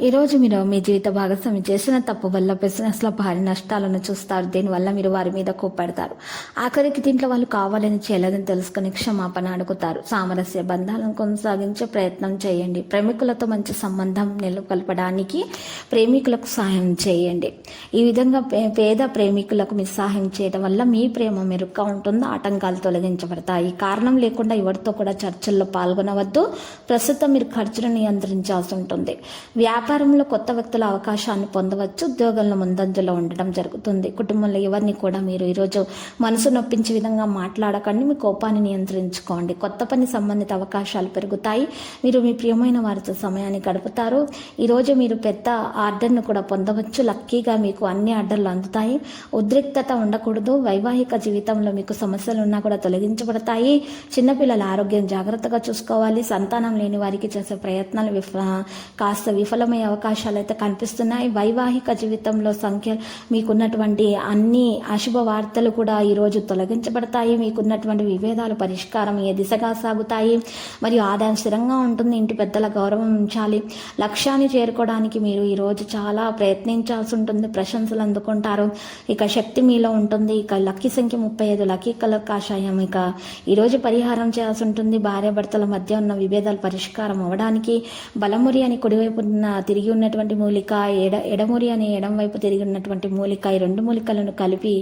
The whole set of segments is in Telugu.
ఈ రోజు మీరు మీ జీవిత భాగస్వామి చేసిన తప్పు వల్ల బిజినెస్లో భారీ నష్టాలను చూస్తారు. దీనివల్ల మీరు వారి మీద కోప్పడతారు. ఆఖరికి దీంట్లో వాళ్ళు కావాలని చేయలేదని తెలుసుకుని క్షమాపణ అడుగుతారు. సామరస్య బంధాలను కొనసాగించే ప్రయత్నం చేయండి. ప్రేమికులతో మంచి సంబంధం నెలకొల్పడానికి ప్రేమికులకు సహాయం చేయండి. ఈ విధంగా పే- పేద ప్రేమికులకు మీరు సహాయం చేయడం వల్ల మీ ప్రేమ మెరుగ్గా ఉంటుంది ఆటంకాలు తొలగించబడతాయి. కారణం లేకుండా ఎవరితో కూడా చర్చల్లో పాల్గొనవద్దు. ప్రస్తుతం మీరు ఖర్చును నియంత్రించాల్సి ఉంటుంది. వ్యాపారంలో కొత్త వ్యక్తుల అవకాశాన్ని పొందవచ్చు ఉద్యోగంలో ముందంజలో ఉండడం జరుగుతుంది. కుటుంబంలో ఎవరిని కూడా మీరు ఈరోజు మనసు నొప్పించే విధంగా మాట్లాడకండి మీ కోపాన్ని నియంత్రించుకోండి. కొత్త పని సంబంధిత అవకాశాలు పెరుగుతాయి. మీరు మీ ప్రియమైన వారితో సమయాన్ని గడుపుతారు. ఈరోజు మీరు పెద్ద ఆర్డర్ను కూడా పొందవచ్చు. లక్కీగా మీకు అన్ని ఆర్డర్లు అందుతాయి. ఉద్రిక్తత ఉండకూడదు. వైవాహిక జీవితంలో మీకు సమస్యలు ఉన్నా కూడా తొలగించబడతాయి. చిన్నపిల్లల ఆరోగ్యం జాగ్రత్తగా చూసుకోవాలి. సంతానం లేని వారికి చేసే ప్రయత్నాలు విఫ కాస్త విఫలమయ్యే అవకాశాలు అయితే కనిపిస్తున్నాయి. వైవాహిక జీవితంలో సంఖ్య మీకున్నటువంటి అన్ని అశుభ వార్తలు కూడా ఈరోజు తొలగించబడతాయి. మీకున్నటువంటి విభేదాలు పరిష్కారం ఏ దిశగా సాగుతాయి? మరియు ఆదాయం స్థిరంగా ఉంటుంది. ఇంటి పెద్దల గౌరవం ఉంచాలి. లక్ష్యాన్ని చేరుకోవడానికి మీరు ఈరోజు చాలా ప్రయత్నించాల్సి ఉంటుంది. ప్రశంసలు అందుకుంటారు. ఇక శక్తి మీలో ఉంటుంది. ఇక లక్కీ సంఖ్య ముప్పై ఐదు లక్కీ కలర్ కాషాయం. ఇక ఈరోజు పరిహారం చేయాల్సి ఉంటుంది. భార్యాభర్తల మధ్య ఉన్న విభేదాలు పరిష్కారం అవ్వడానికి బలమురి అని కుడివైపు ఉన్న తిరిగి ఉన్నటువంటి మూలిక ఎడ ఎడమురి అని ఎడం వైపు తిరిగి ఉన్నటువంటి మూలిక ఈ రెండు మూలికలను కలిపి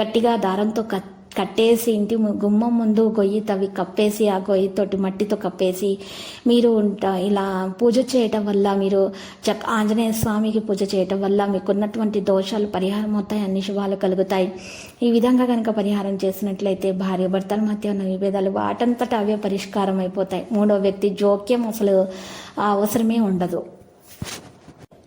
గట్టిగా దారంతో కట్ కట్టేసి ఇంటి ము- గుమ్మం ముందు గొయ్యి తవి కప్పేసి ఆ గొయ్యితోటి మట్టితో కప్పేసి మీరు ఉంట- ఇలా పూజ చేయటం వల్ల మీరు చక్ ఆంజనేయ స్వామికి పూజ చేయటం వల్ల మీకున్నటువంటి దోషాలు పరిహారం అవుతాయి అన్ని శుభాలు కలుగుతాయి. ఈ విధంగా కనుక పరిహారం చేసినట్లయితే భార్య భర్తల మధ్య ఉన్న విభేదాలు వాటంతట అవే పరిష్కారం అయిపోతాయి. మూడో వ్యక్తి జోక్యం అసలు అవసరమే ఉండదు.